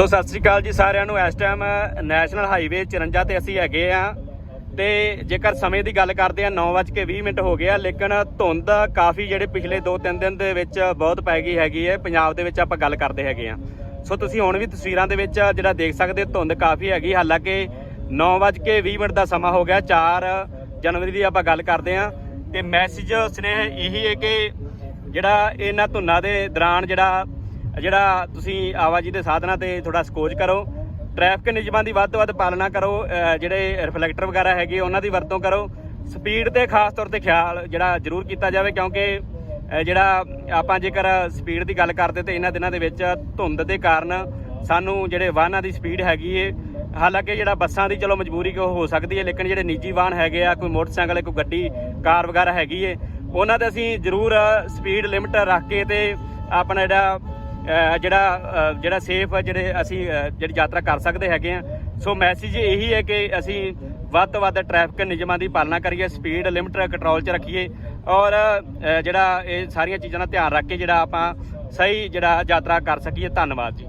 ਸੋ ਸਤਿ ਸ੍ਰੀ ਅਕਾਲ ਜੀ ਸਾਰਿਆਂ ਨੂੰ। ਇਸ ਟਾਈਮ ਨੈਸ਼ਨਲ ਹਾਈਵੇ 54 ਤੇ ਅਸੀਂ ਹੈਗੇ ਆ। ਤੇ ਜੇਕਰ ਸਮੇਂ ਦੀ ਗੱਲ ਕਰਦੇ ਆ 9:20 ਮਿੰਟ ਹੋ ਗਏ ਆ ਲੇਕਿਨ ਧੁੰਦ ਕਾਫੀ ਜਿਹੜੇ ਪਿਛਲੇ 2-3 ਦਿਨ ਦੇ ਵਿੱਚ ਬਹੁਤ ਪੈ ਗਈ ਹੈਗੀ ਹੈ। ਪੰਜਾਬ ਦੇ ਵਿੱਚ ਆਪਾਂ ਗੱਲ ਕਰਦੇ ਹੈਗੇ ਆ। ਸੋ ਤੁਸੀਂ ਹੁਣ ਵੀ ਤਸਵੀਰਾਂ ਦੇ ਵਿੱਚ ਜਿਹੜਾ ਦੇਖ ਸਕਦੇ ਹੋ, ਧੁੰਦ ਕਾਫੀ ਹੈਗੀ। ਹਾਲਾਂਕਿ 9:20 ਮਿੰਟ ਦਾ ਸਮਾਂ ਹੋ ਗਿਆ 4 ਜਨਵਰੀ ਦੀ ਆਪਾਂ ਗੱਲ ਕਰਦੇ ਆ। ਤੇ ਮੈਸੇਜ ਸਨੇਹ ਇਹੀ ਹੈ ਕਿ ਜਿਹੜਾ ਇਹਨਾਂ ਧੁੰਨਾਂ ਦੇ ਦੌਰਾਨ ਜਿਹੜਾ ਜਿਹੜਾ ਤੁਸੀਂ ਆਵਾਜਾਈ ਦੇ ਸਾਧਨਾਂ ਤੇ ਥੋੜਾ ਸਕੋਜ ਕਰੋ ਟ੍ਰੈਫਿਕ ਨਿਯਮਾਂ ਦੀ ਵੱਧ ਤੋਂ ਵੱਧ ਪਾਲਣਾ ਕਰੋ ਜਿਹੜੇ ਰਿਫਲੈਕਟਰ ਵਗੈਰਾ ਹੈਗੇ ਉਹਨਾਂ ਦੀ ਵਰਤੋਂ ਕਰੋ। ਸਪੀਡ ਤੇ ਖਾਸ ਤੌਰ ਤੇ ਖਿਆਲ ਜਿਹੜਾ ਜ਼ਰੂਰ ਕੀਤਾ ਜਾਵੇ ਕਿਉਂਕਿ ਜਿਹੜਾ ਆਪਾਂ ਜੇਕਰ ਸਪੀਡ ਦੀ ਗੱਲ ਕਰਦੇ ਤੇ ਇਹਨਾਂ ਦਿਨਾਂ ਦੇ ਵਿੱਚ ਧੁੰਦ ਦੇ ਕਾਰਨ ਸਾਨੂੰ ਜਿਹੜੇ ਵਾਹਨਾਂ ਦੀ ਸਪੀਡ ਹੈਗੀ ਏ, ਹਾਲਾਂਕਿ ਜਿਹੜਾ ਬੱਸਾਂ ਦੀ ਚਲੋ ਮਜਬੂਰੀ ਕੋ ਹੋ ਸਕਦੀ ਹੈ ਲੇਕਿਨ ਜਿਹੜੇ ਨਿੱਜੀ ਵਾਹਨ ਹੈਗੇ ਆ, ਕੋਈ ਮੋਟਰਸਾਈਕਲ ਕੋਈ ਗੱਡੀ, ਕਾਰ ਵਗੈਰਾ ਹੈਗੀ ਏ, ਉਹਨਾਂ ਤੇ ਅਸੀਂ ਜ਼ਰੂਰ ਸਪੀਡ ਲਿਮਟ ਰੱਖ ਕੇ ਤੇ ਆਪਣਾ ਜਿਹੜਾ ਜਿਹੜਾ ਜਿਹੜਾ ਸੇਫ ਜਿਹੜੇ ਅਸੀਂ ਜਿਹੜੀ ਯਾਤਰਾ ਕਰ ਸਕਦੇ ਹੈਗੇ ਆ। ਸੋ ਮੈਸੇਜ ਇਹੀ ਹੈ ਕਿ ਅਸੀਂ ਵੱਧ ਤੋਂ ਵੱਧ ਟ੍ਰੈਫਿਕ ਨਿਯਮਾਂ ਦੀ ਪਾਲਣਾ ਕਰੀਏ ਸਪੀਡ ਲਿਮਟ ਕੰਟਰੋਲ 'ਚ ਰੱਖੀਏ ਔਰ ਜਿਹੜਾ ਇਹ ਸਾਰੀਆਂ ਚੀਜ਼ਾਂ ਦਾ ਧਿਆਨ ਰੱਖ ਕੇ ਜਿਹੜਾ ਆਪਾਂ ਸਹੀ ਜਿਹੜਾ ਯਾਤਰਾ ਕਰ ਸਕੀਏ। ਧੰਨਵਾਦ ਜੀ।